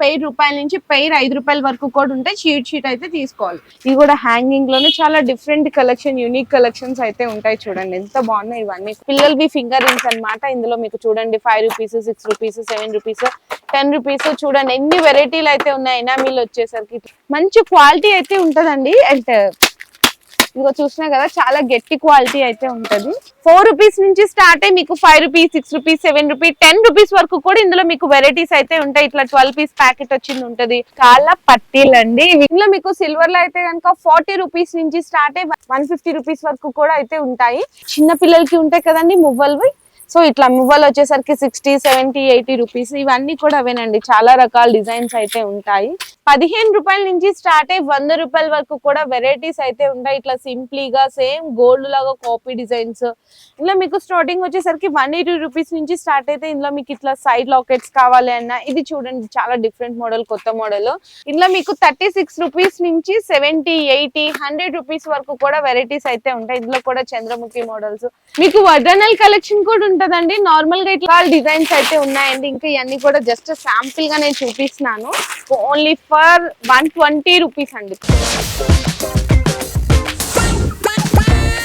Pair రూపాయల నుంచి pair ఐదు రూపాయల వరకు కూడా ఉంటాయి షీట్ షీట్ అయితే తీసుకోవాలి. ఇవి కూడా హ్యాంగింగ్లోనే చాలా డిఫరెంట్ కలెక్షన్ యూనిక్ కలెక్షన్స్ అయితే ఉంటాయి చూడండి. ఎంత బాగున్నాయి ఇవన్నీ. పిల్లలవి ఫింగర్ రింగ్స్ అన్నమాట. ఇందులో మీకు చూడండి five rupees six rupees seven rupees ten rupees చూడండి. ఎన్ని వెరైటీలు అయితే ఉన్నాయి ఎనామీలు వచ్చేసరికి మంచి క్వాలిటీ అయితే ఉంటదండి. అండ్ ఇదిగో చూసినా కదా చాలా గట్టి క్వాలిటీ అయితే ఉంటది. ఫోర్ రూపీస్ నుంచి స్టార్ట్ అయ్యి మీకు five rupees six rupees seven rupees ten rupees వరకు కూడా ఇందులో మీకు వెరైటీస్ అయితే ఉంటాయి. ఇట్లా ట్వెల్వ్ పీస్ ప్యాకెట్ వచ్చింది ఉంటది. చాలా పట్టీలండి. ఇందులో మీకు సిల్వర్లో అయితే కనుక ఫార్టీ రూపీస్ నుంచి స్టార్ట్ అయ్యి వన్ ఫిఫ్టీ రూపీస్ వరకు కూడా అయితే ఉంటాయి. చిన్న పిల్లలకి ఉంటాయి కదండి మువ్వల్వి. సో ఇట్లా మువ్వలు వచ్చేసరికి సిక్స్టీ సెవెంటీ ఎయిటీ రూపీస్ ఇవన్నీ కూడా అవేనండి. చాలా రకాల డిజైన్స్ అయితే ఉంటాయి. పదిహేను రూపాయల నుంచి స్టార్ట్ అయ్యి వంద రూపాయల వరకు కూడా వెరైటీస్ అయితే ఉంటాయి. ఇట్లా సింప్లీగా సేమ్ గోల్డ్ లాగా కాపీ డిజైన్స్. ఇందులో మీకు స్టార్టింగ్ వచ్చేసరికి వన్ ఎయిటీ రూపీస్ నుంచి స్టార్ట్ అయితే ఇందులో మీకు ఇట్లా సైడ్ లాకెట్స్ కావాలి అన్న ఇది చూడండి చాలా డిఫరెంట్ మోడల్ కొత్త మోడల్. ఇందులో మీకు థర్టీ సిక్స్ రూపీస్ నుంచి సెవెంటీ ఎయిటీ హండ్రెడ్ రూపీస్ వరకు కూడా వెరైటీస్ అయితే ఉంటాయి. ఇందులో కూడా చంద్రముఖి మోడల్స్. మీకు వర్ధనల్ కలెక్షన్ కూడా ఉంటదండి. నార్మల్గా ఇట్లా డిజైన్స్ అయితే ఉన్నాయండి. ఇంకా ఇవన్నీ కూడా జస్ట్ శాంపుల్గా నేను చూపిస్తున్నాను. Only for one twenty rupees అండి.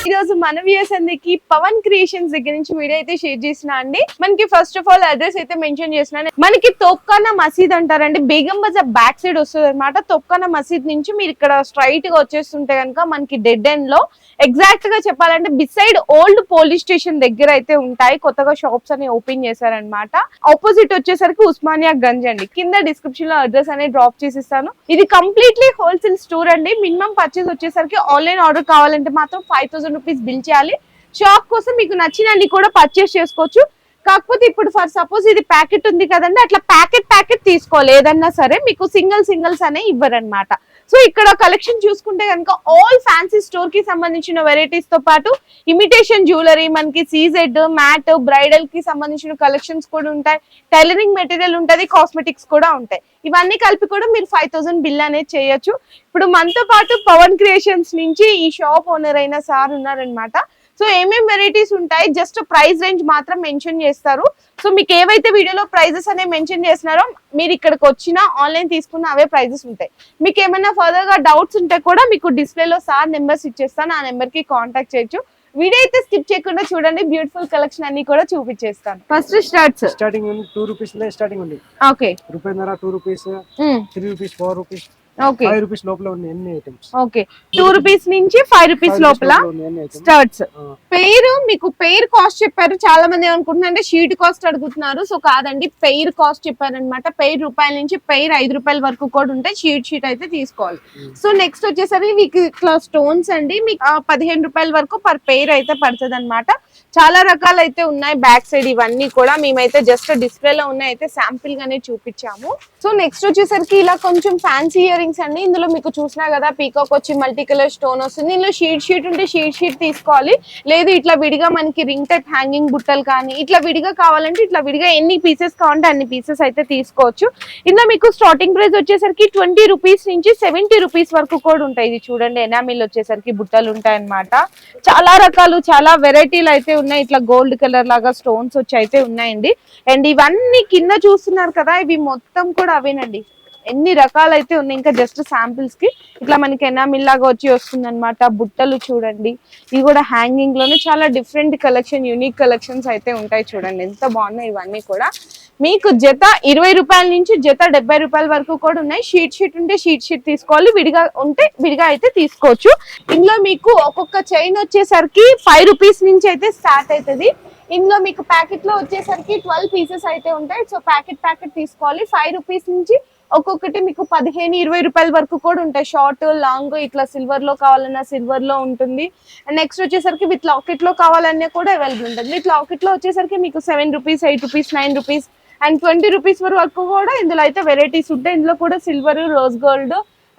ఈ రోజు మన వ్యూస్ అందరికి పవన్ క్రియేషన్స్ దగ్గర నుంచి వీడియో అయితే షేర్ చేసిన అండి. మనకి ఫస్ట్ ఆఫ్ ఆల్ అడ్రస్ అయితే మెన్షన్ చేసిన మనకి తొక్కాన మసీద్ అంటారండి. బేగం బజార్ బ్యాక్ సైడ్ వస్తుంది అనమాట తొక్కాన మసీద్ నుంచి మీరు ఇక్కడ స్ట్రైట్గా వచ్చేస్తుంటే కనుక మనకి డెడ్ ఎండ్లో ఎగ్జాక్ట్గా చెప్పాలంటే బిసైడ్ ఓల్డ్ పోలీస్ స్టేషన్ దగ్గర అయితే ఉంటాయి. కొత్తగా షాప్స్ అని ఓపెన్ చేశారనమాట ఆపోజిట్ వచ్చేసరికి ఉస్మానియా గంజ్ అండి. కింద డిస్క్రిప్షన్లో అడ్రస్ అనేది డ్రాప్ చేసిస్తాను. ఇది కంప్లీట్లీ హోల్సేల్ స్టోర్ అండి. మినిమం పర్చేస్ వచ్చేసరికి ఆన్లైన్ ఆర్డర్ కావాలంటే మాత్రం ఫైవ్ థౌసండ్ రూపీస్ బిల్ చేయాలి. షాప్ కోసం మీకు నచ్చినన్ని కూడా పర్చేస్ చేసుకోవచ్చు. కాకపోతే ఇప్పుడు ఫర్ సపోజ్ ఇది ప్యాకెట్ ఉంది కదండి అట్లా ప్యాకెట్ ప్యాకెట్ తీసుకోవాలి. ఏదన్నా సరే మీకు సింగిల్ సింగిల్స్ అనే ఇవ్వరనమాట సో ఇక్కడ కలెక్షన్ చూసుకుంటే కనుక ఆల్ ఫ్యాన్సీ స్టోర్కి సంబంధించిన వెరైటీస్తో పాటు ఇమిటేషన్ జ్యువెలరీ మనకి సీజెడ్ మ్యాట్ బ్రైడల్కి సంబంధించిన కలెక్షన్స్ కూడా ఉంటాయి. టైలరింగ్ మెటీరియల్ ఉంటది కాస్మెటిక్స్ కూడా ఉంటాయి. ఇవన్నీ కలిపి కూడా మీరు ఫైవ్ థౌసండ్ బిల్ అనేది చేయొచ్చు. ఇప్పుడు మనతో పాటు పవన్ క్రియేషన్స్ నుంచి ఈ షాప్ ఓనర్ అయిన సార్ ఉన్నారనమాట సో ఏమేమి వెరైటీస్ ఉంటాయి? జస్ట్ ప్రైస్ రేంజ్ మాత్రం మెన్షన్ చేస్తారు. సో మీకు ఏవైతే వీడియోలో ప్రైజెస్ అనేవి మెన్షన్ చేస్తున్నారో మీరు ఇక్కడికి వచ్చినా ఆన్లైన్ తీసుకున్న అవే ప్రైజెస్ ఉంటాయి. మీకు ఏమైనా ఫర్దర్గా డౌట్స్ ఉంటే కూడా మీకు డిస్ప్లేలో సార్ నెంబర్స్ ఇచ్చేస్తాను ఆ నెంబర్కి కాంటాక్ట్ చేయొచ్చు. వీడియో అయితే స్కిప్ చేయకుండా చూడండి బ్యూటిఫుల్ కలెక్షన్ అన్ని కూడా చూపించేస్తాను. First starts starting two rupees starting ఉంది. Okay రూపాయిన్నర two rupees three rupees four rupees five rupees లోపల ఉన్నాయి అన్ని ఐటమ్స్ ఓకే టూ రూపీస్ నుంచి ఫైవ్ రూపీస్ లోపల స్టార్ట్స్ పెయిర్ మీకు పెయిర్ కాస్ట్ చెప్పారు. చాలా మంది ఏమనుకుంటున్నారు అంటే షీట్ కాస్ట్ అడుగుతున్నారు. సో కాదండి పెయిర్ కాస్ట్ చెప్పారు అనమాట పెయిర్ రూపాయల నుంచి పెయిర్ ఐదు రూపాయల వరకు కూడా ఉంటాయి షీట్ షీట్ అయితే తీసుకోవాలి. సో నెక్స్ట్ వచ్చేసరికి మీకు ఇట్లా స్టోన్స్ అండి. మీకు పదిహేను రూపాయల వరకు పర్ పెయిర్ అయితే పడుతుంది అనమాట చాలా రకాలు అయితే ఉన్నాయి బ్యాక్ సైడ్ ఇవన్నీ కూడా. మేమైతే జస్ట్ డిస్ప్లే లో ఉన్నాయి. అయితే శాంపిల్ గానే చూపించాము. సో నెక్స్ట్ వచ్చేసరికి ఇలా కొంచెం ఫ్యాన్సీ ఇయర్ రింగ్స్ అండి ఇందులో మీకు చూసినా కదా పీకాక్ వచ్చి మల్టీ కలర్ స్టోన్ వస్తుంది. ఇందులో షీట్ షీట్ ఉంటే షీట్ షీట్ తీసుకోవాలి. లేదు ఇట్లా విడిగా మనకి రింగ్ టైప్ హ్యాంగింగ్ బుట్టలు కానీ ఇట్లా విడిగా కావాలంటే ఇట్లా విడిగా ఎన్ని పీసెస్ కావాలంటే అన్ని పీసెస్ అయితే తీసుకోవచ్చు. ఇందులో మీకు స్టార్టింగ్ ప్రైస్ వచ్చేసరికి ట్వంటీ రూపీస్ నుంచి సెవెంటీ రూపీస్ వరకు కూడా ఉంటాయి. ఇది చూడండి ఎనామిల్ వచ్చేసరికి బుట్టలు ఉంటాయి అన్నమాట చాలా రకాలు చాలా వెరైటీలు అయితే ఉన్నాయి. ఇట్లా గోల్డ్ కలర్ లాగా స్టోన్స్ వచ్చి అయితే ఉన్నాయండి. అండ్ ఇవన్నీ కింద చూస్తున్నారు కదా ఇవి మొత్తం కూడా అవేనండి. ఎన్ని రకాలైతే ఉన్నాయి ఇంకా జస్ట్ శాంపిల్స్కి. ఇట్లా మనకి ఎనామిల్ లాగా వచ్చి వస్తుంది అనమాట బుట్టలు చూడండి. ఇవి కూడా హ్యాంగింగ్లోనే చాలా డిఫరెంట్ కలెక్షన్ యూనిక్ కలెక్షన్స్ అయితే ఉంటాయి చూడండి. ఎంత బాగున్నాయి ఇవన్నీ కూడా. మీకు జత ఇరవై రూపాయల నుంచి జత డెబ్బై రూపాయల వరకు కూడా ఉన్నాయి. షీట్ షీట్ ఉంటే షీట్ షీట్ తీసుకోవాలి. విడిగా ఉంటే విడిగా అయితే తీసుకోవచ్చు. ఇందులో మీకు ఒక్కొక్క చైన్ వచ్చేసరికి ఫైవ్ రూపీస్ నుంచి అయితే స్టార్ట్ అవుతుంది. ఇందులో మీకు ప్యాకెట్లో వచ్చేసరికి ట్వెల్వ్ పీసెస్ అయితే ఉంటాయి. సో ప్యాకెట్ ప్యాకెట్ తీసుకోవాలి. ఫైవ్ రూపీస్ నుంచి ఒక్కొక్కటి మీకు పదిహేను ఇరవై రూపాయల వరకు కూడా ఉంటాయి. షార్ట్ లాంగ్ ఇట్లా సిల్వర్లో కావాలన్నా సిల్వర్లో ఉంటుంది. అండ్ నెక్స్ట్ వచ్చేసరికి విత్ లాకెట్లో కావాలన్నా కూడా అవైలబుల్ ఉంటుంది. విత్ లాకెట్లో వచ్చేసరికి మీకు seven rupees eight rupees nine rupees and twenty rupees వరకు కూడా ఇందులో అయితే వెరైటీస్ ఉంటాయి. ఇందులో కూడా సిల్వర్ రోజ్ గోల్డ్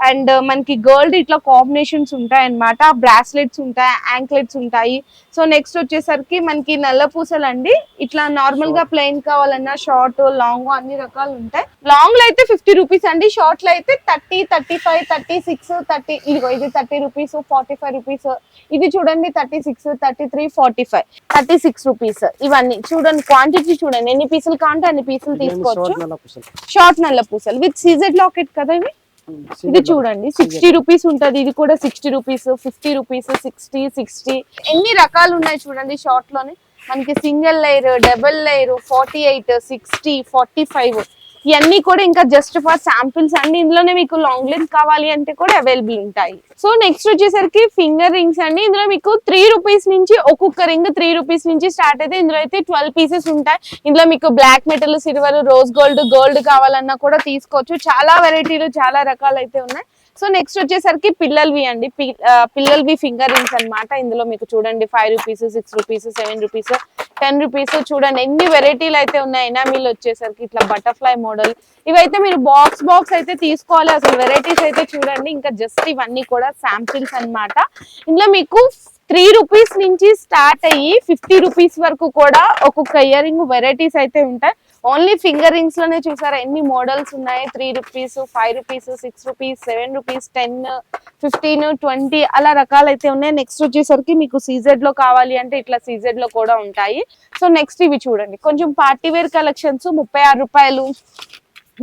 అండ్ మనకి గోల్డ్ ఇట్లా కాంబినేషన్స్ ఉంటాయి అన్నమాట బ్రాస్లెట్స్ ఉంటాయి యాంక్లెట్స్ ఉంటాయి. సో నెక్స్ట్ వచ్చేసరికి మనకి నల్ల పూసలు అండి ఇట్లా నార్మల్గా ప్లెయిన్ కావాలన్నా షార్ట్ లాంగ్ అన్ని రకాలు ఉంటాయి. లాంగ్లో అయితే ఫిఫ్టీ రూపీస్ అండి. షార్ట్లో అయితే thirty thirty five thirty six thirty ఇదిగో ఇది thirty rupees forty five rupees ఇది చూడండి thirty six thirty three forty five thirty six rupees ఇవన్నీ చూడండి క్వాంటిటీ చూడండి. ఎన్ని పీసులు కావాలంటే అన్ని పీసులు తీసుకోవచ్చు. షార్ట్ నల్ల పూసలు. విత్ సీజెడ్ లాకెట్ కదా ఇవి? ఇది చూడండి సిక్స్టీ రూపీస్ ఉంటది. ఇది కూడా sixty rupees fifty rupees sixty sixty. ఎన్ని రకాలు ఉన్నాయి చూడండి షార్ట్లోనే మనకి single layer double layer forty eight sixty forty five. ఇవన్నీ కూడా ఇంకా జస్ట్ ఫర్ శాంపిల్స్ అండి. ఇందులోనే మీకు లాంగ్ లెంత్ కావాలి అంటే కూడా అవైలబుల్ ఉంటాయి. సో నెక్స్ట్ వచ్చేసరికి ఫింగర్ రింగ్స్ అండి. ఇందులో మీకు త్రీ రూపీస్ నుంచి ఒక్కొక్క రింగ్ త్రీ రూపీస్ నుంచి స్టార్ట్ అయితే ఇందులో అయితే ట్వెల్వ్ పీసెస్ ఉంటాయి. ఇందులో మీకు black metal silver rose gold gold కావాలన్నా కూడా తీసుకోవచ్చు. చాలా వెరైటీలు చాలా రకాలు అయితే ఉన్నాయి. సో నెక్స్ట్ వచ్చేసరికి పిల్లలవి అండి. పి- పిల్లలవి ఫింగర్ రింగ్స్ అన్నమాట. ఇందులో మీకు చూడండి five rupees six rupees seven rupees ten rupees చూడండి. ఎన్ని వెరైటీలు అయితే ఉన్నాయి ఎనామిల్ వచ్చేసరికి ఇట్లా బటర్ఫ్లై మోడల్. ఇవైతే మీరు బాక్స్ బాక్స్ అయితే తీసుకోవాలి. అసలు వెరైటీస్ అయితే చూడండి. ఇంకా జస్ట్ ఇవన్నీ కూడా శాంపిల్స్ అన్నమాట. ఇందులో మీకు త్రీ రూపీస్ నుంచి స్టార్ట్ అయ్యి ఫిఫ్టీ రూపీస్ వరకు కూడా ఒక్కొక్క ఇయర్ రింగ్ వెరైటీస్ అయితే ఉంటాయి. ఓన్లీ ఫింగర్ రింగ్స్లోనే చూసారా? ఎన్ని మోడల్స్ ఉన్నాయి? Three rupees five rupees six rupees seven rupees ten fifteen twenty అలా రకాలైతే ఉన్నాయి. నెక్స్ట్ వచ్చేసరికి మీకు సీజెడ్లో కావాలి అంటే ఇట్లా సీజెడ్లో కూడా ఉంటాయి. సో నెక్స్ట్ ఇవి చూడండి. కొంచెం పార్టీ వేర్ కలెక్షన్స్ ముప్పై ఆరు రూపాయలు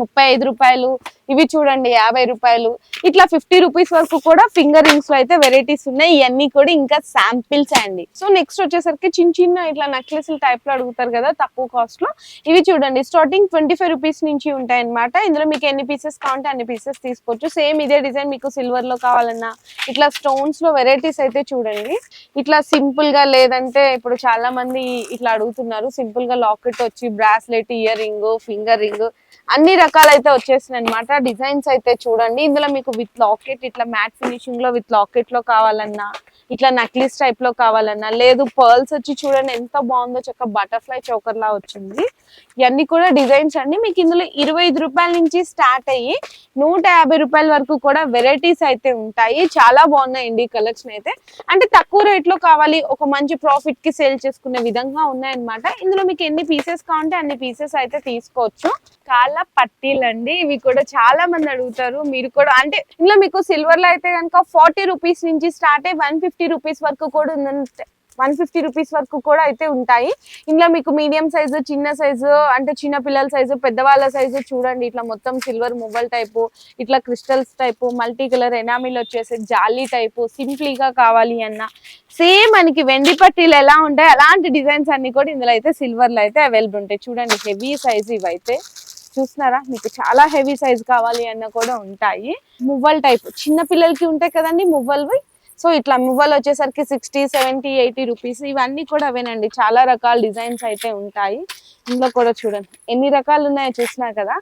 ముప్పై ఐదు రూపాయలు ఇవి చూడండి యాభై రూపాయలు. ఇట్లా ఫిఫ్టీ రూపీస్ వరకు కూడా ఫింగర్ రింగ్స్లో అయితే వెరైటీస్ ఉన్నాయి. ఇవన్నీ కూడా ఇంకా శాంపిల్స్ అండి. సో నెక్స్ట్ వచ్చేసరికి చిన్న చిన్న ఇట్లా నెక్లెస్ టైప్లో అడుగుతారు కదా తక్కువ కాస్ట్లో. ఇవి చూడండి స్టార్టింగ్ ట్వంటీ ఫైవ్ రూపీస్ నుంచి ఉంటాయి అనమాట ఇందులో మీకు ఎన్ని పీసెస్ కావాలంటే అన్ని పీసెస్ తీసుకోవచ్చు. సేమ్ ఇదే డిజైన్ మీకు సిల్వర్లో కావాలన్నా. ఇట్లా స్టోన్స్లో వెరైటీస్ అయితే చూడండి. ఇట్లా సింపుల్గా లేదంటే ఇప్పుడు చాలా మంది ఇట్లా అడుగుతున్నారు. సింపుల్గా లాకెట్ వచ్చి bracelet ear ring finger ring అన్ని రకాలైతే వచ్చేసినాయి అనమాట డిజైన్స్ అయితే చూడండి. ఇందులో మీకు విత్ లాకెట్ ఇట్లా మ్యాట్ ఫినిషింగ్లో విత్ లాకెట్లో కావాలన్నా ఇట్లా నక్లీస్ టైప్లో కావాలన్నా లేదు పర్ల్స్ వచ్చి చూడండి ఎంత బాగుందో చక్క బటర్ఫ్లై చోకర్ లా వచ్చింది. ఇవన్నీ కూడా డిజైన్స్ అండి. మీకు ఇందులో ఇరవై ఐదు రూపాయల నుంచి స్టార్ట్ అయ్యి నూట యాభై రూపాయల వరకు కూడా వెరైటీస్ అయితే ఉంటాయి. చాలా బాగున్నాయండి కలెక్షన్ అయితే. అంటే తక్కువ రేట్లో కావాలి ఒక మంచి ప్రాఫిట్కి సేల్ చేసుకునే విధంగా ఉన్నాయన్నమాట. ఇందులో మీకు ఎన్ని పీసెస్ కావాలంటే అన్ని పీసెస్ అయితే తీసుకోవచ్చు. చాలా పట్టీలు అండి ఇవి కూడా చాలా మంది అడుగుతారు. మీరు కూడా అంటే ఇందులో మీకు సిల్వర్లో అయితే కనుక ఫార్టీ రూపీస్ నుంచి స్టార్ట్ అయ్యి వన్ ఫిఫ్టీ రూపీస్ వరకు కూడా ఉందంటే వన్ ఫిఫ్టీ రూపీస్ వరకు కూడా అయితే ఉంటాయి. ఇందులో మీకు మీడియం సైజు చిన్న సైజు అంటే చిన్న పిల్లల సైజు పెద్దవాళ్ళ సైజు చూడండి. ఇట్లా మొత్తం సిల్వర్ మొబైల్ టైపు ఇట్లా crystals type multi colour enamel వచ్చేసి జాలీ టైపు సింప్లీగా కావాలి అన్న. సేమ్ మనకి వెండి పట్టీలు ఎలా ఉంటాయి? అలాంటి డిజైన్స్ అన్ని కూడా ఇందులో అయితే సిల్వర్లో అయితే అవైలబుల్ ఉంటాయి. చూడండి హెవీ సైజ్ ఇవైతే. చూస్తున్నారా మీకు చాలా హెవీ సైజ్ కావాలి అన్న కూడా ఉంటాయి. మువ్వల్ టైప్. చిన్న పిల్లలకి ఉంటాయి కదండి మువ్వల్వి. సో ఇట్లా మువ్వలు వచ్చేసరికి సిక్స్టీ సెవెంటీ ఎయిటీ రూపీస్ ఇవన్నీ కూడా అవేనండి. చాలా రకాల డిజైన్స్ అయితే ఉంటాయి. ఇందులో కూడా చూడండి. ఎన్ని రకాలు ఉన్నాయో చూసినా కదా.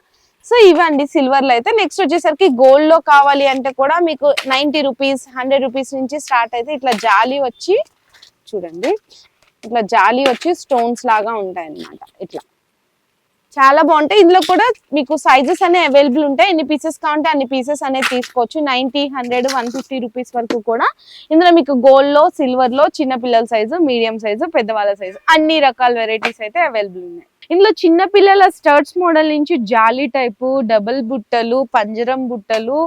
సో ఇవండి సిల్వర్లో అయితే. నెక్స్ట్ వచ్చేసరికి గోల్డ్లో కావాలి అంటే కూడా మీకు నైంటీ రూపీస్ హండ్రెడ్ రూపీస్ నుంచి స్టార్ట్ అయితే ఇట్లా జాలి వచ్చి చూడండి. ఇట్లా జాలి వచ్చి స్టోన్స్ లాగా ఉంటాయి అన్నమాట ఇట్లా. చాలా బాగుంటాయి. ఇందులో కూడా మీకు సైజెస్ అనేవి అవైలబుల్ ఉంటాయి. ఎన్ని పీసెస్ కావాలంటే అన్ని పీసెస్ అనేవి తీసుకోవచ్చు. Ninety hundred one fifty rupees వరకు కూడా. ఇందులో మీకు గోల్డ్లో సిల్వర్లో చిన్న పిల్లల సైజు మీడియం సైజు పెద్దవాళ్ళ సైజు అన్ని రకాల వెరైటీస్ అయితే అవైలబుల్ ఉన్నాయి. ఇందులో చిన్న పిల్లల స్టర్ట్స్ మోడల్ నుంచి జాలీ టైపు డబుల్ బుట్టలు పంజరం బుట్టలు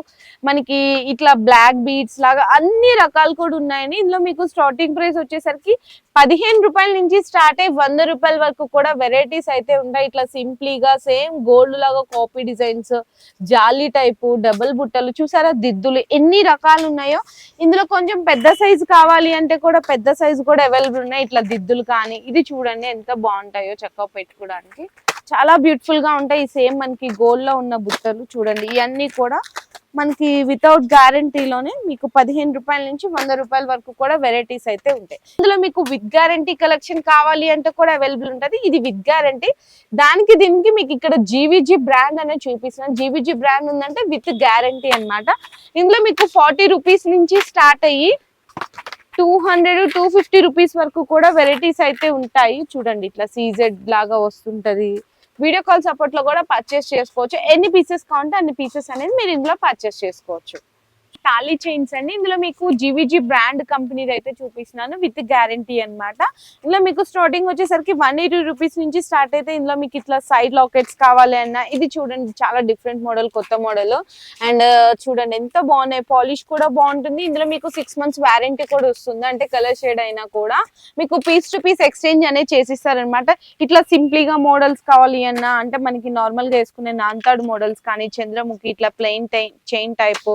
మనకి ఇట్లా బ్లాక్ బీడ్స్ లాగా అన్ని రకాలు కూడా ఉన్నాయని ఇందులో మీకు స్టార్టింగ్ ప్రైస్ వచ్చేసరికి పదిహేను రూపాయల నుంచి స్టార్ట్ అయ్యి వంద రూపాయల వరకు కూడా వెరైటీస్ అయితే ఉంటాయి. ఇట్లా సింప్లీగా సేమ్ గోల్డ్ లాగా కాపీ డిజైన్స్ జాలీ టైపు డబుల్ బుట్టలు చూసారా దిద్దులు ఎన్ని రకాలు ఉన్నాయో? ఇందులో కొంచెం పెద్ద సైజు కావాలి అంటే కూడా పెద్ద సైజు కూడా అవైలబుల్ ఉన్నాయి. ఇట్లా దిద్దులు కానీ ఇది చూడండి ఎంత బాగుంటాయో చక్కగా పెట్టుకోవడానికి. చాలా బ్యూటిఫుల్గా ఉంటాయి. సేమ్ మనకి గోల్డ్లో ఉన్న బుట్టలు చూడండి. ఇవన్నీ కూడా మనకి వితౌట్ గ్యారంటీలోనే మీకు పదిహేను రూపాయల నుంచి వంద రూపాయల వరకు కూడా వెరైటీస్ అయితే ఉంటాయి. ఇందులో మీకు విత్ గ్యారంటీ కలెక్షన్ కావాలి అంటే కూడా అవైలబుల్ ఉంటుంది. ఇది విత్ గ్యారంటీ దానికి దీనికి మీకు ఇక్కడ జీవిజీ బ్రాండ్ అనేది చూపిస్తున్నాను జీవిజీ బ్రాండ్ ఉందంటే విత్ గ్యారంటీ అన్నమాట. ఇందులో మీకు ఫార్టీ రూపీస్ నుంచి స్టార్ట్ అయ్యి two hundred two fifty rupees వరకు కూడా వెరైటీస్ అయితే ఉంటాయి. చూడండి ఇట్లా సీజెడ్ లాగా వస్తుంటది. వీడియో కాల్ సపోర్ట్లో కూడా పర్చేస్ చేసుకోవచ్చు. ఎన్ని పీసెస్ కావాలంటే అన్ని పీసెస్ అనేది మీరు ఇందులో పర్చేస్ చేసుకోవచ్చు. టాలీ చైన్స్ అండి. ఇందులో మీకు జీవీజీ బ్రాండ్ కంపెనీ అయితే చూపిస్తున్నాను విత్ గ్యారంటీ అన్నమాట. ఇందులో మీకు స్టార్టింగ్ వచ్చేసరికి వన్ ఎయిటీ రూపీస్ నుంచి స్టార్ట్ అయితే ఇందులో మీకు ఇట్లా సైడ్ లాకెట్స్ కావాలి అన్న. ఇది చూడండి చాలా డిఫరెంట్ మోడల్ కొత్త మోడల్. అండ్ చూడండి ఎంత బాగున్నాయి. పాలిష్ కూడా బాగుంటుంది. ఇందులో మీకు సిక్స్ మంత్స్ వారంటీ కూడా వస్తుంది. అంటే కలర్ షేడ్ అయినా కూడా మీకు పీస్ టు పీస్ ఎక్స్చేంజ్ అనేది చేసిస్తారనమాట ఇట్లా సింప్లీగా మోడల్స్ కావాలి అన్న. అంటే మనకి నార్మల్గా వేసుకునే నాంతాడు మోడల్స్ కానీ చంద్రముఖి ఇట్లా plain chain type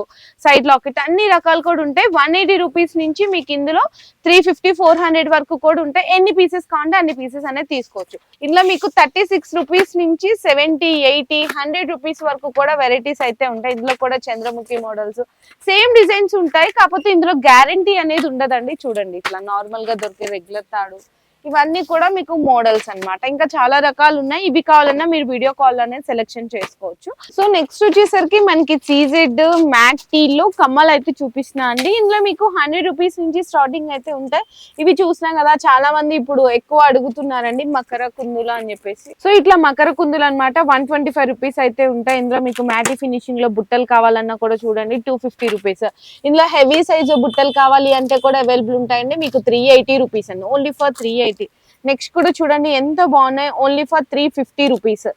side locket అన్ని రకాలు కూడా ఉంటాయి. వన్ ఎయిటీ రూపీస్ నుంచి మీకు ఇందులో త్రీ ఫిఫ్టీ ఫోర్ హండ్రెడ్ వరకు కూడా ఉంటాయి. ఎన్ని పీసెస్ కావాలంటే అన్ని పీసెస్ అనేది తీసుకోవచ్చు. ఇందులో మీకు థర్టీ సిక్స్ రూపీస్ నుంచి సెవెంటీ ఎయిటీ హండ్రెడ్ రూపీస్ వరకు కూడా వెరైటీస్ అయితే ఉంటాయి. ఇందులో కూడా చంద్రముఖి మోడల్స్ సేమ్ డిజైన్స్ ఉంటాయి. కాకపోతే ఇందులో గ్యారంటీ అనేది ఉండదండి. చూడండి ఇట్లా నార్మల్గా దొరికే రెగ్యులర్ తాడు. ఇవన్నీ కూడా మీకు మోడల్స్ అన్నమాట. ఇంకా చాలా రకాలు ఉన్నాయి. ఇవి కావాలన్నా మీరు వీడియో కాల్ అనేది సెలెక్షన్ చేసుకోవచ్చు. సో నెక్స్ట్ వచ్చేసరికి మనకి సీజెడ్ మ్యాట్ టీల్లో కమ్మలు అయితే చూపిస్తున్నా అండి. ఇందులో మీకు హండ్రెడ్ రూపీస్ నుంచి స్టార్టింగ్ అయితే ఉంటాయి. ఇవి చూసినాం కదా చాలా మంది ఇప్పుడు ఎక్కువ అడుగుతున్నారండి మకర కుందులు అని చెప్పేసి. సో ఇట్లా మకర కుందులు అనమాట వన్ ట్వంటీ ఫైవ్ రూపీస్ అయితే ఉంటాయి. ఇందులో మీకు మ్యాటి ఫినిషింగ్లో బుట్టలు కావాలన్నా కూడా చూడండి టూ ఫిఫ్టీ రూపీస్. ఇందులో హెవీ సైజు బుట్టలు కావాలి అంటే కూడా అవైలబుల్ ఉంటాయండి. మీకు త్రీ ఎయిటీ రూపీస్ అండి. Only for three eighty next కూడా చూడండి ఎంత బాగున్నాయి? Only for three fifty rupees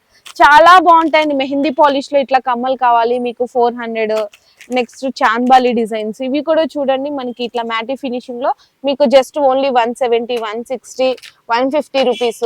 చాలా బాగుంటాయండి. మెహందీ పాలిష్లో ఇట్లా కమ్మలు కావాలి మీకు ఫోర్ హండ్రెడ్ నెక్స్ట్ చాంబాలి డిజైన్స్ ఇవి కూడా చూడండి మనకి ఇట్లా మ్యాటీ ఫినిషింగ్లో మీకు just only one seventy one sixty one fifty rupees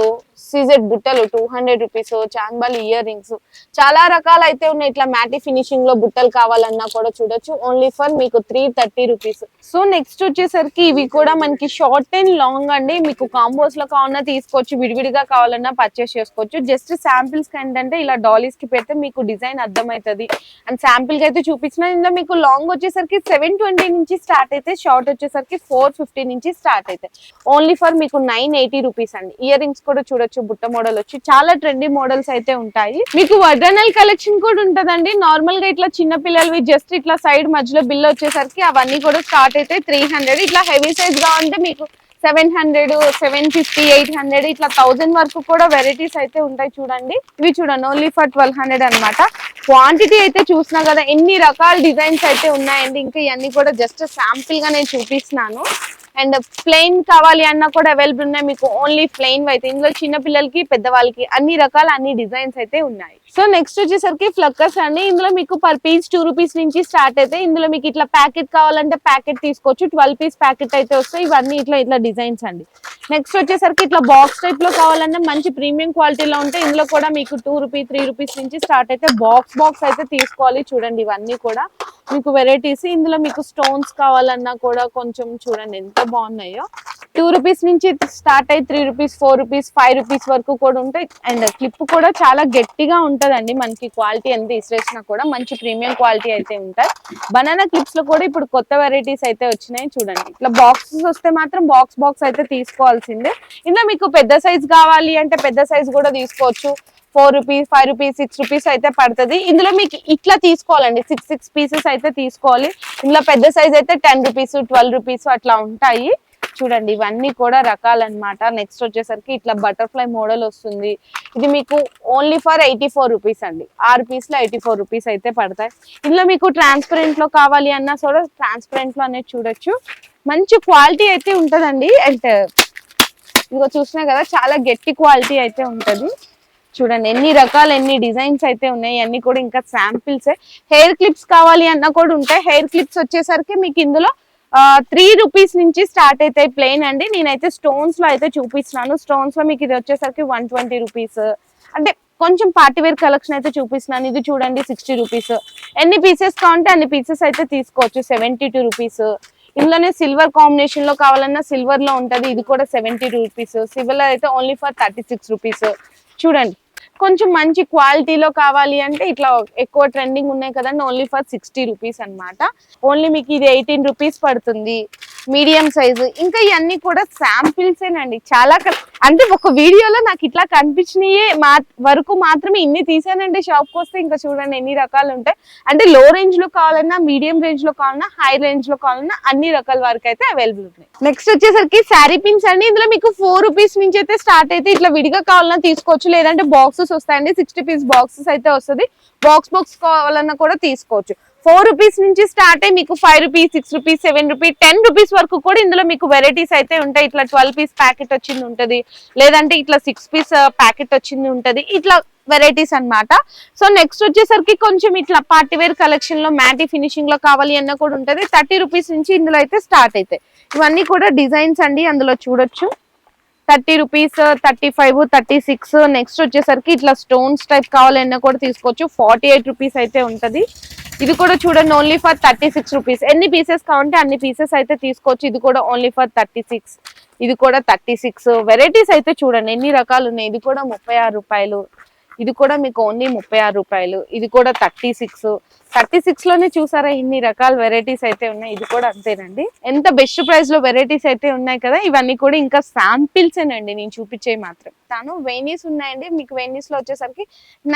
CZ బుట్టలు two hundred rupees chandbali ear rings చాలా రకాలు అయితే ఉన్నాయి. ఇట్లా మ్యాటి ఫినిషింగ్లో బుట్టలు కావాలన్నా కూడా చూడొచ్చు. ఓన్లీ ఫర్ మీకు three thirty rupees so next వచ్చేసరికి ఇవి కూడా మనకి షార్ట్ అండ్ లాంగ్ అండి. మీకు కాంబోస్లో కావాలన్నా తీసుకోవచ్చు. విడివిడిగా కావాలన్నా పర్చేస్ చేసుకోవచ్చు. జస్ట్ శాంపిల్స్కి ఏంటంటే ఇలా డాలీస్కి పెడితే మీకు డిజైన్ అర్థమవుతుంది. అండ్ శాంపిల్కి అయితే చూపించిన ఇందులో మీకు లాంగ్ వచ్చేసరికి సెవెన్ ట్వంటీ నుంచి స్టార్ట్ అయితే షార్ట్ వచ్చేసరికి ఫోర్ ఫిఫ్టీ నుంచి స్టార్ట్ అయితే ఓన్లీ ఫర్ మీకు నైన్ ఎయిటీ రూపీస్ అండి. ఇయర్ రింగ్స్ కూడా చూడొచ్చు బుట్ట మోడల్ వచ్చి. చాలా ట్రెండీ మోడల్స్ అయితే ఉంటాయి. మీకు వడ్రనల్ కలెక్షన్ కూడా ఉంటదండి. నార్మల్గా ఇట్లా చిన్న పిల్లలవి జస్ట్ ఇట్లా సైడ్ మధ్యలో బిల్ వచ్చేసరికి అవన్నీ కూడా స్టార్ట్ అయితే త్రీ హండ్రెడ్ ఇట్లా హెవీ సైజ్ ఉంటే మీకు seven hundred seven fifty eight hundred ఇట్లా థౌసండ్ వరకు కూడా వెరైటీస్ అయితే ఉంటాయి చూడండి. ఇవి చూడండి ఓన్లీ ఫర్ ట్వెల్వ్ హండ్రెడ్ అనమాట క్వాంటిటీ అయితే చూసినా కదా ఎన్ని రకాల డిజైన్స్ అయితే ఉన్నాయండి. ఇంకా ఇవన్నీ కూడా జస్ట్ శాంపుల్గా నేను చూపిస్తున్నాను. అండ్ ప్లెయిన్ కావాలి అన్నా కూడా అవైలబుల్ ఉన్నాయి. మీకు ఓన్లీ ప్లెయిన్ అయితే. ఇందులో చిన్న పిల్లలకి పెద్దవాళ్ళకి అన్ని రకాల అన్ని డిజైన్స్ అయితే ఉన్నాయి. సో నెక్స్ట్ వచ్చేసరికి ఫ్లక్కర్స్ అండి. ఇందులో మీకు పర్ పీస్ టూ రూపీస్ నుంచి స్టార్ట్ అయితే ఇందులో మీకు ఇట్లా ప్యాకెట్ కావాలంటే ప్యాకెట్ తీసుకోవచ్చు. ట్వెల్వ్ పీస్ ప్యాకెట్ అయితే వస్తాయి. ఇవన్నీ ఇట్లా ఇట్లా డిజైన్స్ అండి. నెక్స్ట్ వచ్చేసరికి ఇట్లా బాక్స్ టైప్లో కావాలన్నా మంచి ప్రీమియం క్వాలిటీలో ఉంటే ఇందులో కూడా మీకు టూ రూపీ త్రీ రూపీస్ నుంచి స్టార్ట్ అయితే బాక్స్ బాక్స్ అయితే తీసుకోవాలి చూడండి ఇవన్నీ కూడా. మీకు వెరైటీస్ ఇందులో మీకు స్టోన్స్ కావాలన్నా కూడా కొంచెం చూడండి ఎంత బాగున్నాయో. టూ రూపీస్ నుంచి స్టార్ట్ అయ్యి three rupees four rupees five rupees వరకు కూడా ఉంటాయి. అండ్ క్లిప్ కూడా చాలా గట్టిగా ఉంటుందండి. మనకి క్వాలిటీ ఎంత ఇసిరేసినా కూడా మంచి ప్రీమియం క్వాలిటీ అయితే ఉంటాయి. బనానా క్లిప్స్లో కూడా ఇప్పుడు కొత్త వెరైటీస్ అయితే వచ్చినాయి చూడండి. ఇట్లా బాక్సెస్ వస్తే మాత్రం బాక్స్ బాక్స్ అయితే తీసుకోవాల్సిందే. ఇందులో మీకు పెద్ద సైజ్ కావాలి అంటే పెద్ద సైజ్ కూడా తీసుకోవచ్చు. Four rupees five rupees six rupees అయితే పడుతుంది. ఇందులో మీకు ఇట్లా తీసుకోవాలండి. సిక్స్ సిక్స్ పీసెస్ అయితే తీసుకోవాలి. ఇందులో పెద్ద సైజ్ అయితే టెన్ రూపీస్ ట్వెల్వ్ రూపీస్ అట్లా ఉంటాయి. చూడండి ఇవన్నీ కూడా రకాలన్నమాట. నెక్స్ట్ వచ్చేసరికి ఇట్లా బటర్ఫ్లై మోడల్ వస్తుంది. ఇది మీకు only for eighty four rupees అండి. ఆరు పీస్లో ఎయిటీ ఫోర్ రూపీస్ అయితే పడతాయి. ఇందులో మీకు ట్రాన్స్పరెంట్లో కావాలి అన్నా కూడా ట్రాన్స్పరెంట్లో అనేది చూడొచ్చు. మంచి క్వాలిటీ అయితే ఉంటుందండి. అండ్ ఇంకో చూసినా కదా చాలా గట్టి క్వాలిటీ అయితే ఉంటుంది. చూడండి ఎన్ని రకాల ఎన్ని డిజైన్స్ అయితే ఉన్నాయి. అన్ని కూడా ఇంకా శాంపిల్సే హెయిర్ క్లిప్స్ కావాలి అన్నా కూడా ఉంటాయి. హెయిర్ క్లిప్స్ వచ్చేసరికి మీకు ఇందులో త్రీ రూపీస్ నుంచి స్టార్ట్ అవుతాయి ప్లెయిన్ అండి. నేనైతే స్టోన్స్లో అయితే చూపిస్తున్నాను. స్టోన్స్లో మీకు ఇది వచ్చేసరికి వన్ ట్వంటీ రూపీస్ అంటే కొంచెం పార్టీ వేర్ కలెక్షన్ అయితే చూపిస్తున్నాను. ఇది చూడండి సిక్స్టీ రూపీస్ ఎన్ని పీసెస్ కావాలంటే అన్ని పీసెస్ అయితే తీసుకోవచ్చు. సెవెంటీ టూ రూపీస్ ఇందులోనే సిల్వర్ కాంబినేషన్లో కావాలన్నా సిల్వర్లో ఉంటది. ఇది కూడా సెవెంటీ రూపీస్ సిల్వర్ అయితే only for thirty six rupees చూడండి. కొంచెం మంచి క్వాలిటీలో కావాలి అంటే ఇట్లా ఎక్కువ ట్రెండింగ్ ఉన్నాయి కదండి ఓన్లీ ఫర్ సిక్స్టీ రూపీస్ అన్నమాట. ఓన్లీ మీకు ఇది ఎయిటీన్ రూపీస్ పడుతుంది. Medium size. ఇంకా ఇవన్నీ కూడా శాంపిల్సేనండి చాలా అంటే ఒక వీడియోలో నాకు ఇట్లా కనిపించినయే మా వరకు మాత్రమే ఇన్ని తీసానండి షాప్కి వస్తే. ఇంకా చూడండి ఎన్ని రకాలు ఉంటాయి. అంటే లో రేంజ్లో కావాలన్నా మీడియం రేంజ్లో కావాలన్నా హై రేంజ్లో కావాలన్నా అన్ని రకాల వరకు అయితే అవైలబుల్ ఉన్నాయి. నెక్స్ట్ వచ్చేసరికి శారీ పిన్స్ అండి. ఇందులో మీకు ఫోర్ రూపీస్ నుంచి అయితే స్టార్ట్ అయితే ఇట్లా విడిగా కావాలన్నా తీసుకోవచ్చు. లేదంటే బాక్సెస్ వస్తాయండి. సిక్స్టీ పీస్ బాక్సెస్ అయితే వస్తుంది. బాక్స్ బాక్స్ కావాలన్నా కూడా తీసుకోవచ్చు. ఫోర్ రూపీస్ నుంచి స్టార్ట్ అయ్యి మీకు five rupees six rupees seven rupees ten rupees వరకు కూడా ఇందులో మీకు వెరైటీస్ అయితే ఉంటాయి. ఇట్లా ట్వెల్వ్ పీస్ ప్యాకెట్ వచ్చింది ఉంటుంది. లేదంటే ఇట్లా సిక్స్ పీస్ ప్యాకెట్ వచ్చింది ఉంటుంది. ఇట్లా వెరైటీస్ అన్నమాట. సో నెక్స్ట్ వచ్చేసరికి కొంచెం ఇట్లా పార్టీ వేర్ కలెక్షన్లో మ్యాటీ ఫినిషింగ్లో కావాలి అన్న కూడా ఉంటుంది. థర్టీ రూపీస్ నుంచి ఇందులో అయితే స్టార్ట్ అవుతాయి ఇవన్నీ కూడా డిజైన్స్ అండి అందులో చూడొచ్చు. Thirty rupees thirty five thirty six next వచ్చేసరికి ఇట్లా స్టోన్స్ టైప్ కావాలన్నా కూడా తీసుకోవచ్చు. ఫార్టీ ఎయిట్ రూపీస్ అయితే ఉంటుంది. ఇది కూడా చూడండి only for thirty six rupees ఎన్ని పీసెస్ కావాలంటే అన్ని పీసెస్ అయితే తీసుకోవచ్చు. ఇది కూడా ఓన్లీ ఫర్ థర్టీ సిక్స్ ఇది కూడా థర్టీ సిక్స్ వెరైటీస్ అయితే చూడండి ఎన్ని రకాలు ఉన్నాయి. ఇది కూడా ముప్పై ఆరు రూపాయలు. ఇది కూడా మీకు ఓన్లీ ముప్పై ఆరు రూపాయలు. ఇది కూడా థర్టీ సిక్స్. థర్టీ సిక్స్లోనే చూసారా ఇన్ని రకాల వెరైటీస్ అయితే ఉన్నాయి. ఇది కూడా అంతేనండి. ఎంత బెస్ట్ ప్రైస్లో వెరైటీస్ అయితే ఉన్నాయి కదా ఇవన్నీ కూడా ఇంకా శాంపిల్స్ ఏనండి. నేను చూపించేవి మాత్రం. తాను వెనీస్ ఉన్నాయండి. మీకు వెనీస్లో వచ్చేసరికి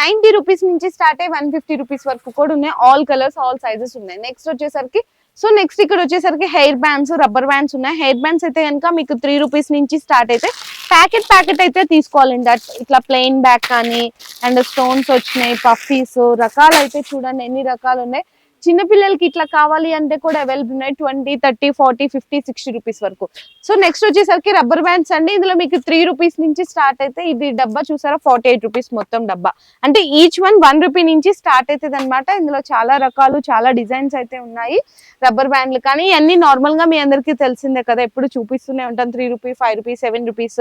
నైన్టీ రూపీస్ నుంచి స్టార్ట్ అయ్యి వన్ ఫిఫ్టీ రూపీస్ వరకు కూడా ఉన్నాయి. ఆల్ కలర్స్ ఆల్ సైజెస్ ఉన్నాయి. నెక్స్ట్ వచ్చేసరికి సో నెక్స్ట్ ఇక్కడ వచ్చేసరికి హెయిర్ బ్యాండ్స్ రబ్బర్ బ్యాండ్స్ ఉన్నాయి. హెయిర్ బ్యాండ్స్ అయితే కనుక మీకు త్రీ రూపీస్ నుంచి స్టార్ట్ అయితే ప్యాకెట్ ప్యాకెట్ అయితే తీసుకోవాలండి. అట్ ఇట్లా ప్లెయిన్ బ్యాగ్ కానీ అండ్ స్టోన్స్ వచ్చినాయి పఫీస్ రకాలు అయితే చూడండి ఎన్ని రకాలు ఉన్నాయి. చిన్నపిల్లలకి ఇట్లా కావాలి అంటే కూడా అవైలబుల్ ఉన్నాయి twenty thirty forty fifty sixty rupees వరకు. సో నెక్స్ట్ వచ్చేసరికి రబ్బర్ బ్యాండ్స్ అండి. ఇందులో మీకు త్రీ రూపీస్ నుంచి స్టార్ట్ అయితే ఇది డబ్బా చూసారా? ఫార్టీ ఎయిట్ రూపీస్ మొత్తం డబ్బా. అంటే ఈచ్ వన్ వన్ రూపీ నుంచి స్టార్ట్ అవుతుంది అనమాట ఇందులో చాలా రకాలు చాలా డిజైన్స్ అయితే ఉన్నాయి రబ్బర్ బ్యాండ్లు కానీ ఇవన్నీ నార్మల్గా మీ అందరికీ తెలిసిందే కదా. ఎప్పుడు చూపిస్తూనే ఉంటాం. Three rupee five rupees seven rupees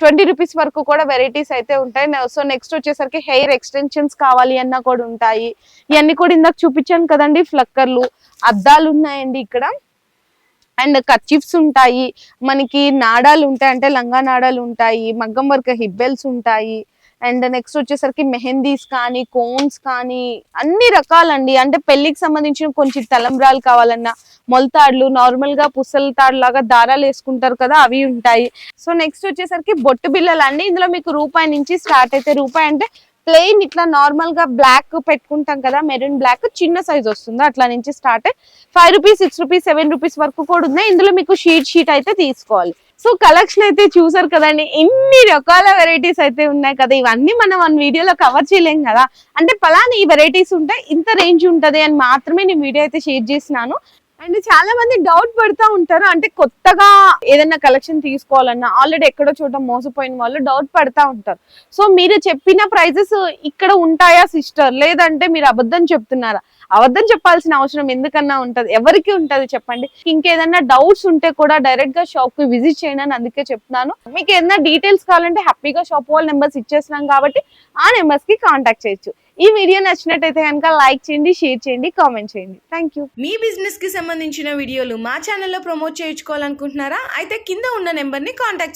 twenty rupees వరకు కూడా వెరైటీస్ అయితే ఉంటాయి. సో నెక్స్ట్ వచ్చేసరికి హెయిర్ ఎక్స్టెన్షన్స్ కావాలి అన్నా కూడా ఉంటాయి. ఇవన్నీ కూడా ఇందాక చూపించాను కదండి ఫ్లక్కర్లు అద్దాలు ఉన్నాయండి ఇక్కడ. అండ్ కర్చిఫ్స్ ఉంటాయి. మనకి నాడాలు ఉంటాయి అంటే లంగా నాడాలు ఉంటాయి మగ్గం వర్క్ హిబ్బెల్స్ ఉంటాయి. అండ్ నెక్స్ట్ వచ్చేసరికి మెహందీస్ కానీ కోన్స్ కానీ అన్ని రకాలండి. అంటే పెళ్ళికి సంబంధించిన కొంచెం తలంబ్రాలు కావాలన్నా మొలతాడులు నార్మల్గా పుస్తల తాడు లాగా దారాలు వేసుకుంటారు కదా అవి ఉంటాయి. సో నెక్స్ట్ వచ్చేసరికి బొట్టు బిల్లలు అండి ఇందులో మీకు రూపాయి నుంచి స్టార్ట్ అయితే రూపాయి అంటే ప్లెయిన్ ఇట్లా నార్మల్గా బ్లాక్ పెట్టుకుంటాం కదా మెరూన్ బ్లాక్ చిన్న సైజ్ వస్తుంది. అట్లా నుంచి start. Five rupees six rupees seven rupees వరకు కూడా ఉన్నాయి. ఇందులో మీకు షీట్ షీట్ అయితే తీసుకోవాలి. సో కలెక్షన్ అయితే చూసారు కదండి. ఎన్ని రకాల వెరైటీస్ అయితే ఉన్నాయి కదా. ఇవన్నీ మనం మన వీడియోలో కవర్ చేయలేం కదా. అంటే పలానా ఈ వెరైటీస్ ఉంటాయి ఇంత రేంజ్ ఉంటుంది అని మాత్రమే నేను వీడియో అయితే షేర్ చేసినాను అండ్ చాలా మంది డౌట్ పడుతూ ఉంటారు. అంటే కొత్తగా ఏదైనా కలెక్షన్ తీసుకోవాలన్నా ఆల్రెడీ ఎక్కడో చోట మోసపోయిన వాళ్ళు డౌట్ పడతా ఉంటారు. సో మీరు చెప్పిన ప్రైజెస్ ఇక్కడ ఉంటాయా సిస్టర్? లేదంటే మీరు అబద్ధం చెప్తున్నారా? అవద్దని చెప్పాల్సిన అవసరం ఎందుకన్నా ఉంటది? ఎవరికి ఉంటది చెప్పండి? ఇంకేదన్నా డౌట్స్ ఉంటే కూడా డైరెక్ట్గా షాప్కి విజిట్ చేయండి అని అందుకే చెప్తున్నాను. మీకు ఏదైనా డీటెయిల్స్ కావాలంటే హ్యాపీగా షాప్ వాళ్ళ నెంబర్స్ ఇచ్చేస్తున్నాం కాబట్టి ఆ నెంబర్స్కి కాంటాక్ట్ చేయొచ్చు. ఈ వీడియో నచ్చినట్టయితే కనుక లైక్ చేయండి షేర్ చేయండి కామెంట్ చేయండి. థ్యాంక్ యూ మీ బిజినెస్కి సంబంధించిన వీడియోలు మా ఛానల్లో ప్రమోట్ చేయించుకోవాలనుకుంటున్నారా? అయితే కింద ఉన్న నెంబర్ని కాంటాక్ట్